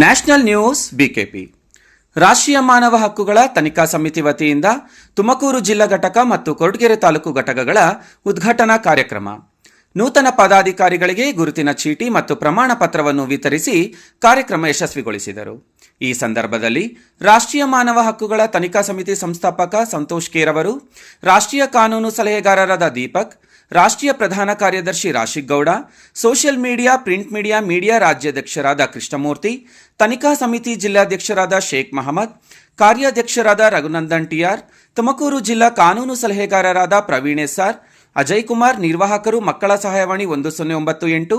National news BKP ರಾಷ್ಟ್ರೀಯ ಮಾನವ ಹಕ್ಕುಗಳ ತನಿಖಾ ಸಮಿತಿ ವತಿಯಿಂದ ತುಮಕೂರು ಜಿಲ್ಲಾ ಘಟಕ ಮತ್ತು ಕೊರಟಗೆರೆ ತಾಲೂಕು ಘಟಕಗಳ ಉದ್ಘಾಟನಾ ಕಾರ್ಯಕ್ರಮ. ನೂತನ ಪದಾಧಿಕಾರಿಗಳಿಗೆ ಗುರುತಿನ ಚೀಟಿ ಮತ್ತು ಪ್ರಮಾಣ ಪತ್ರವನ್ನು ವಿತರಿಸಿ ಕಾರ್ಯಕ್ರಮ ಯಶಸ್ವಿಗೊಳಿಸಿದರು. ಈ ಸಂದರ್ಭದಲ್ಲಿ ರಾಷ್ಟ್ರೀಯ ಮಾನವ ಹಕ್ಕುಗಳ ತನಿಖಾ ಸಮಿತಿ ಸಂಸ್ಥಾಪಕ ಸಂತೋಷ್ ಕೇರ್ ಅವರು ರಾಷ್ಟ್ರೀಯ ಕಾನೂನು ಸಲಹೆಗಾರರಾದ ದೀಪಕ್, ರಾಷ್ಟ್ರೀಯ ಪ್ರಧಾನ ಕಾರ್ಯದರ್ಶಿ Rashik Gowda, social media, print media media ರಾಜ್ಯಾಧ್ಯಕ್ಷರಾದ Krishnamurthy, ತನಿಖಾ ಸಮಿತಿ ಜಿಲ್ಲಾಧ್ಯಕ್ಷರಾದ ಶೇಖ್ ಮಹಮ್ಮದ್ ಕಾರ್ಯಾಧ್ಯಕ್ಷರಾದ ರಘುನಂದನ್ ಟಿಆರ್, ತುಮಕೂರು ಜಿಲ್ಲಾ ಕಾನೂನು ಸಲಹೆಗಾರರಾದ ಪ್ರವೀಣ್ ಎಸ್ಆರ್ ಅಜಯ್ ಕುಮಾರ್, ನಿರ್ವಾಹಕರು, ಮಕ್ಕಳ ಸಹಾಯವಾಣಿ ಒಂದು ಸೊನ್ನೆ ಒಂಬತ್ತು ಎಂಟು.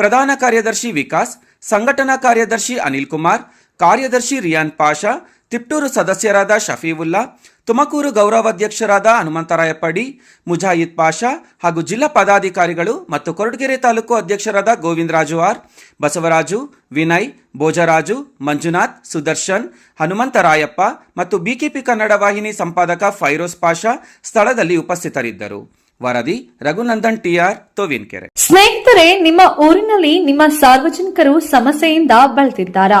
ಪ್ರಧಾನ ಕಾರ್ಯದರ್ಶಿ ವಿಕಾಸ್, ಸಂಘಟನಾ ಕಾರ್ಯದರ್ಶಿ ಅನಿಲ್ ಕುಮಾರ್, ಕಾರ್ಯದರ್ಶಿ ರಿಯಾನ್ ಪಾಷಾ, ತಿಪ್ಟೂರು ಸದಸ್ಯರಾದ ಶಫೀವುಲ್ಲಾ, ತುಮಕೂರು ಗೌರವಾಧ್ಯಕ್ಷರಾದ ಹನುಮಂತರಾಯಪ್ಪಡಿ ಮುಜಾಹಿದ್ ಪಾಷಾ ಹಾಗೂ ಜಿಲ್ಲಾ ಪದಾಧಿಕಾರಿಗಳು ಮತ್ತು ಕೊರಟಗೆರೆ ತಾಲೂಕು ಅಧ್ಯಕ್ಷರಾದ ಗೋವಿಂದರಾಜು ಆರ್, ಬಸವರಾಜು, ವಿನಯ್, ಭೋಜರಾಜು, ಮಂಜುನಾಥ್, ಸುದರ್ಶನ್ ಹನುಮಂತರಾಯಪ್ಪ ಮತ್ತು ಬಿಕೆಪಿ ಕನ್ನಡ ವಾಹಿನಿ ಸಂಪಾದಕ ಫೈರೋಸ್ ಪಾಷಾ ಸ್ಥಳದಲ್ಲಿ ಉಪಸ್ಥಿತರಿದ್ದರು. ವರದಿ ರಘುನಂದನ್ ಟಿಆರ್ ತೋವಿನ್ಕೆರೆ. ಸ್ನೇಹಿತರೆ ನಿಮ್ಮ ಊರಿನಲ್ಲಿ ನಿಮ್ಮ ಸಾರ್ವಜನಿಕರು ಸಮಸ್ಯೆಯಿಂದ ಬಳಲ್ತಿದ್ದಾರಾ?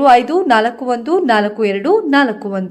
ಮೂರು ಐದು ನಾಲ್ಕು ಒಂದು ನಾಲ್ಕು ಎರಡು ನಾಲ್ಕು ಒಂದು.